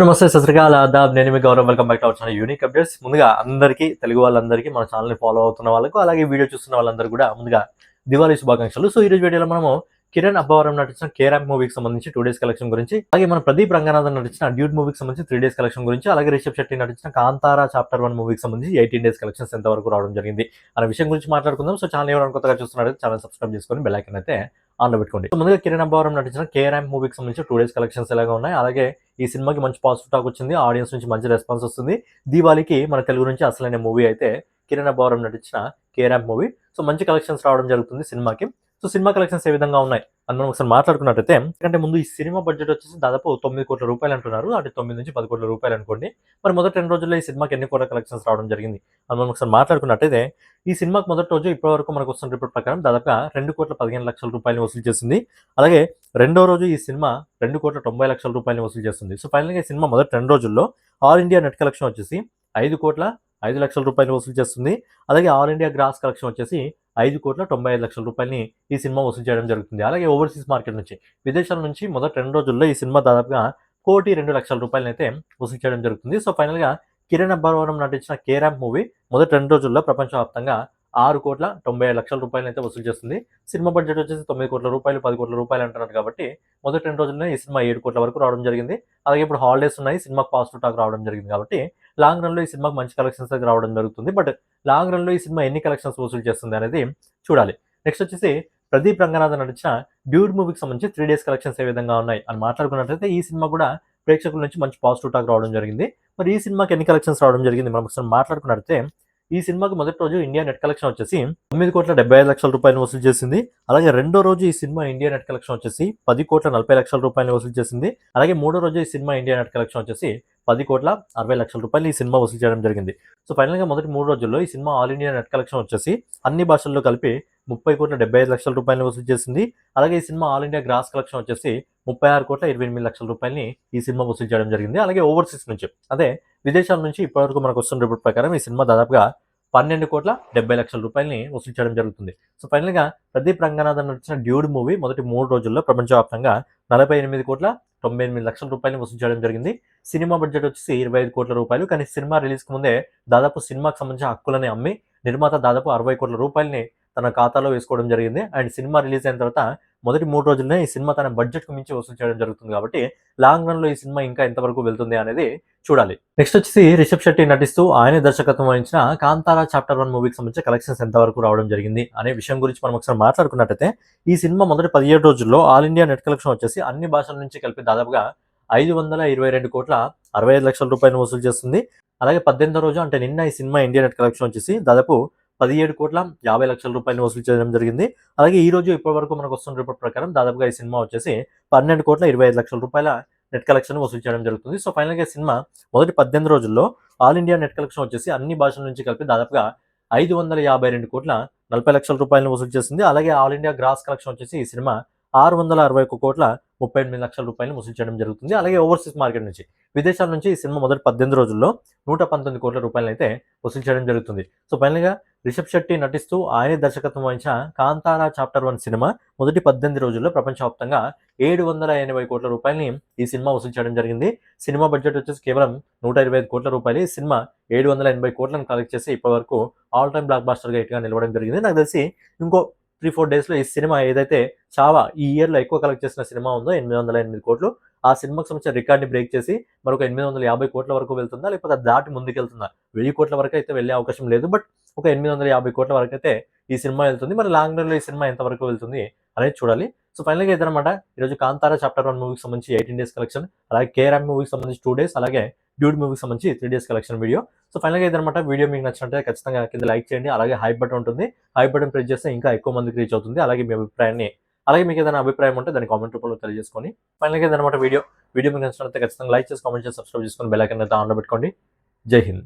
నమస్తే సత్రకాల ఆదాబ్. నేను మీ Gaurav. Welcome back to our channel unique updates. ముందుగా అందరికీ తెలుగు వాళ్ళందరికీ మన ఛానల్ని ఫాలో అవుతున్న వాళ్ళకు అలాగే వీడియో చూస్తున్న వాళ్ళందరూ కూడా ముందుగా దివాళీ శుభాకాంక్షలు. సో ఈ రోజు వీడియోలో మనము కిరణ్ అబ్బవరం నటించిన కేరామ్ మూవీకి సంబంధించి టూ డేస్ కలెక్షన్ గురించి అలాగే మన ప్రదీప్ రంగనాథన్ నటించిన డ్యూట్ మూవీకి సంబంధించి త్రీ డేస్ కలెక్షన్ గురించి అలాగే రిషబ్ శెట్టి నటించిన కాంతారా చాప్టర్ వన్ మూవీకి సంబంధించి ఎయిటీన్ డేస్ కలెక్షన్స్ ఎంత వరకు రావడం జరిగింది అనే విషయం గురించి మాట్లాడుకుందాం. సో ఛానల్ ఎవరైనా కొత్తగా చూస్తున్నాడు ఛానల్ సబ్స్క్రైబ్ చేసుకొని బెల్ ఐకన్ అయితే ఆన్లో పెట్టుకోండి. ముందుగా కిరణ్ అబ్బారం నటించిన కేరామ్ మూవీకి సంబంధించి టూ డేస్ కలెక్షన్స్ ఎలాగా ఉన్నాయి. అలాగే ఈ సినిమాకి మంచి పాజిటివ్ టాక్ వచ్చింది ఆడియన్స్ నుంచి మంచి రెస్పాన్స్ వస్తుంది. దీవాళికి మన తెలుగు నుంచి అసలైన మూవీ అయితే కిరణ్ అబ్బారం నటించిన కేరామ్ మూవీ సో మంచి కలెక్షన్స్ రావడం జరుగుతుంది సినిమాకి. సో సినిమా కలెక్షన్స్ ఏ విధంగా ఉన్నాయి? అని మనం ఒకసారి మాట్లాడుకున్నట్టయితే ఎందుకంటే ముందు ఈ సినిమా బడ్జెట్ వచ్చేసి దాదాపు తొమ్మిది కోట్ల రూపాయలు అంటున్నారు. అంటే తొమ్మిది నుంచి పది కోట్ల రూపాయలు అనుకోండి. మరి మొదటి రెండు రోజుల్లో ఈ సినిమాకి ఎన్ని కోట్ల కలెక్షన్స్ రావడం జరిగింది? అని మనం ఒకసారి మాట్లాడుకున్నట్టయితే ఈ సినిమాకి మొదటి రోజు ఇప్పటి వరకు మనకు వస్తున్న రిపోర్ట్ ప్రకారం దాదాపుగా రెండు కోట్ల పదిహేను లక్షల రూపాయలు వసూలు చేసింది. అలాగే రెండో రోజు ఈ సినిమా రెండు కోట్ల తొంభై లక్షల రూపాయలు వసూలు చేస్తుంది. సో ఫైనల్గా ఈ సినిమా మొదటి రెండు రోజుల్లో ఆల్ ఇండియా నెట్ కలెక్షన్ వచ్చేసి ఐదు కోట్ల ఐదు లక్షల రూపాయలు వసూలు చేస్తుంది. అలాగే ఆల్ ఇండియా గ్రాస్ కలెక్షన్ వచ్చేసి ఐదు కోట్ల తొంభై ఐదు లక్షల రూపాయలని ఈ సినిమా వసూలు చేయడం జరుగుతుంది. అలాగే ఓవర్సీస్ మార్కెట్ నుంచి విదేశాల నుంచి మొదటి రెండు రోజుల్లో ఈ సినిమా దాదాపుగా కోటి రెండు లక్షల రూపాయలని అయితే వసూలు చేయడం జరుగుతుంది. సో ఫైనల్గా కిరణ్ అబ్బవరం నటించిన కేరామ్ మూవీ మొదటి రెండు రోజుల్లో ప్రపంచవ్యాప్తంగా ఆరు కోట్ల తొంభై ఐదు లక్షల రూపాయలు అయితే వసూలు చేస్తుంది. సినిమా బడ్జెట్ వచ్చేసి తొమ్మిది కోట్ల రూపాయలు పది కోట్ల రూపాయలు అంటున్నారు కాబట్టి మొదటి రెండు రోజుల్లో ఈ సినిమా ఏడు కోట్ల వరకు రావడం జరిగింది. అలాగే ఇప్పుడు హాలిడేస్ ఉన్నాయి సినిమాకి పాజిటివ్ టాక్ రావడం జరిగింది కాబట్టి లాంగ్ రన్లో ఈ సినిమాకి మంచి కలెక్షన్స్ రావడం జరుగుతుంది. బట్ లాంగ్ రన్లో ఈ సినిమా ఎన్ని కలెక్షన్స్ వసూలు చేస్తుంది అనేది చూడాలి. నెక్స్ట్ వచ్చేసి ప్రదీప్ రంగనాథన్ నడిచిన డ్యూడ్ మూవీకి సంబంధించి త్రీ డేస్ కలెక్షన్స్ ఏ విధంగా ఉన్నాయి అని మాట్లాడుకున్నట్లయితే ఈ సినిమా కూడా ప్రేక్షకుల నుంచి మంచి పాజిటివ్ టాక్ రావడం జరిగింది. మరి ఈ సినిమాకి ఎన్ని కలెక్షన్స్ రావడం జరిగింది మనం ఒకసారి మాట్లాడుకున్నట్లయితే ఈ సినిమాకి మొదటి రోజు ఇండియా నెట్ కలెక్షన్ వచ్చేసి తొమ్మిది కోట్ల డెబ్బై ఐదు లక్షల రూపాయలు వసూలు చేసింది. అలాగే రెండో రోజు ఈ సినిమా ఇండియా నెట్ కలెక్షన్ వచ్చేసి పది కోట్ల నలభై లక్షల రూపాయలు వసూలు చేసింది. అలాగే మూడో రోజు ఈ సినిమా ఇండియా నెట్ కలెక్షన్ వచ్చేసి పది కోట్ల అరవై లక్షల రూపాయలు ఈ సినిమా వసూలు చేయడం జరిగింది. సో ఫైనల్గా మొదటి మూడు రోజుల్లో ఈ సినిమా ఆల్ ఇండియా నెట్ కలెక్షన్ వచ్చేసి అన్ని భాషల్లో కలిపి ముప్పై కోట్ల డెబ్బై ఐదు లక్షల రూపాయలు వసూలు చేసింది. అలాగే ఈ సినిమా ఆల్ ఇండియా గ్రాస్ కలెక్షన్ వచ్చేసి ముప్పై ఆరు కోట్ల ఇరవై ఎనిమిది లక్షల రూపాయలని ఈ సినిమా వసూలు చేయడం జరిగింది. అలాగే ఓవర్సీస్ నుంచి అదే విదేశాల నుంచి ఇప్పటివరకు మనకు వస్తున్న రిపోర్ట్ ప్రకారం ఈ సినిమా దాదాపుగా పన్నెండు కోట్ల డెబ్బై లక్షల రూపాయలని వసూలు చేయడం జరుగుతుంది. సో ఫైనల్గా ప్రదీప్ రంగనాథన్ నడిచిన డ్యూడ్ మూవీ మొదటి మూడు రోజుల్లో ప్రపంచవ్యాప్తంగా నలభై ఎనిమిది కోట్ల తొంభై ఎనిమిది లక్షల రూపాయలు వసూలు చేయడం జరిగింది. సినిమా బడ్జెట్ వచ్చేసి ఇరవై ఐదు కోట్ల రూపాయలు. కానీ సినిమా రిలీజ్కి ముందే దాదాపు సినిమాకి సంబంధించిన హక్కులని అమ్మి నిర్మాత దాదాపు అరవై కోట్ల రూపాయలని తన ఖాతాలో వేసుకోవడం జరిగింది. అండ్ సినిమా రిలీజ్ అయిన తర్వాత మొదటి మూడు రోజుల్లోనే ఈ సినిమా తన బడ్జెట్కు మించి వసూలు చేయడం జరుగుతుంది కాబట్టి లాంగ్ రన్లో ఈ సినిమా ఇంకా ఎంతవరకు వెళ్తుంది అనేది చూడాలి. నెక్స్ట్ వచ్చేసి రిషబ్ శెట్టి నటిస్తూ ఆయన దర్శకత్వం వహించిన కాంతారా చాప్టర్ వన్ మూవీకి సంబంధించిన కలెక్షన్స్ ఎంతవరకు రావడం జరిగింది అనే విషయం గురించి మనం ఒకసారి మాట్లాడుకున్నట్టయితే ఈ సినిమా మొదటి పదిహేడు రోజుల్లో ఆల్ ఇండియా నెట్ కలెక్షన్ వచ్చేసి అన్ని భాషల నుంచి కలిపి దాదాపుగా ఐదు వందల ఇరవై రెండు కోట్ల అరవై ఐదు లక్షల రూపాయలు వసూలు చేస్తుంది. అలాగే పద్దెనిమిదో రోజు అంటే నిన్న ఈ సినిమా ఇండియా నెట్ కలెక్షన్ వచ్చేసి దాదాపు పదిహేడు కోట్ల యాభై లక్షల రూపాయలు వసూలు చేయడం జరిగింది. అలాగే ఈ రోజు ఇప్పటి వరకు మనకు వస్తున్న రిపోర్ట్ ప్రకారం దాదాపుగా ఈ సినిమా వచ్చేసి పన్నెండు కోట్ల ఇరవై ఐదు లక్షల రూపాయల నెట్ కలెక్షన్ వసూలు చేయడం జరుగుతుంది. సో ఫైనల్గా సినిమా మొదటి పద్దెనిమిది రోజుల్లో ఆల్ ఇండియా నెట్ కలెక్షన్ వచ్చేసి అన్ని భాషల నుంచి కలిపి దాదాపుగా ఐదు వందల యాభై రెండు కోట్ల నలభై లక్షల రూపాయలను వసూలు చేసింది. అలాగే ఆల్ ఇండియా గ్రాస్ కలెక్షన్ వచ్చేసి ఈ సినిమా ఆరు వందల అరవై ఒక్క కోట్ల ముప్పై ఎనిమిది లక్షల రూపాయలు వసూలు చేయడం జరుగుతుంది. అలాగే ఓవర్సీస్ మార్కెట్ నుంచి విదేశాల నుంచి ఈ సినిమా మొదటి పద్దెనిమిది రోజుల్లో నూట పంతొమ్మిది కోట్ల రూపాయలు అయితే వసూలు చేయడం జరుగుతుంది. సో ఫైనల్గా రిషబ్ శెట్టి నటిస్తూ ఆయన దర్శకత్వం వహించిన కాంతారా చాప్టర్ వన్ సినిమా మొదటి పద్దెనిమిది రోజుల్లో ప్రపంచవ్యాప్తంగా ఏడు వందల ఎనభై కోట్ల రూపాయలని ఈ సినిమా వసూలు చేయడం జరిగింది. సినిమా బడ్జెట్ వచ్చేసి కేవలం నూట ఇరవై ఐదు కోట్ల రూపాయలు. ఈ సినిమా ఏడు వందల ఎనభై కోట్లను కలెక్ట్ చేసి ఇప్పటివరకు ఆల్ టైమ్ బ్లాక్ బాస్టర్గా హిట్గా నిలవడం జరిగింది. నాకు తెలిసి ఇంకో త్రీ ఫోర్ డేస్లో ఈ సినిమా ఏదైతే చావా ఈ ఇయర్లో ఎక్కువ కలెక్ట్ చేసిన సినిమా ఉందో ఎనిమిది వందల ఎనిమిది కోట్లు. ఆ సినిమాకి సంబంధించిన రికార్డ్ని బ్రేక్ చేసి మరొక ఎనిమిది వందల యాభై కోట్ల వరకు వెళ్తుందా? లేకపోతే దాటి ముందుకెళ్తుందా? వెయ్యి కోట్ల వరకు అయితే వెళ్ళే అవకాశం లేదు బట్ ఒక ఎనిమిది వందల యాభై కోట్ల వరకు అయితే ఈ సినిమా వెళ్తుంది. మరి లాంగ్ రన్లో ఈ సినిమా ఎంతవరకు వెళ్తుంది అనేది చూడాలి. సో ఫైనల్గా ఇదనమాట ఈరోజు కాంతారా చాప్టర్ వన్ మూవీకి సంబంధించి ఎయిటీన్ డేస్ కలెక్షన్ అలాగే కేరామ్ మూవీకి సంబంధించి టూ డేస్ అలాగే డ్యూడ్ మూవీకి సంబంధించి three days collection video. So ఫైనల్గా ఇదనమాట వీడియో మీకు నచ్చినట్టే ఖచ్చితంగా కింద లైక్ చేయండి. అలాగే హై బటన్ ఉంటుంది. హై బటన్ ప్రెస్ చేస్తే ఇంకా ఎక్కువ మందికి రీచ్ అవుతుంది. అలాగే మీ అభిప్రాయాన్ని అలాగే మీకు ఏదైనా అభిప్రాయం ఉంటే దాన్ని కామెంట్ రూపంలో తెలియజేసుకొని ఫైనల్గా ఏదైనా వీడియో. వీడియో మీకు నచ్చినట్లయితే ఖచ్చితంగా లైక్ చేసి కామెంట్ చేసి సబ్స్క్రైబ్ చేసుకొని బెల్ ఐకన్ అయితే ఆన్లో పెట్టుకోండి. జై హింద్.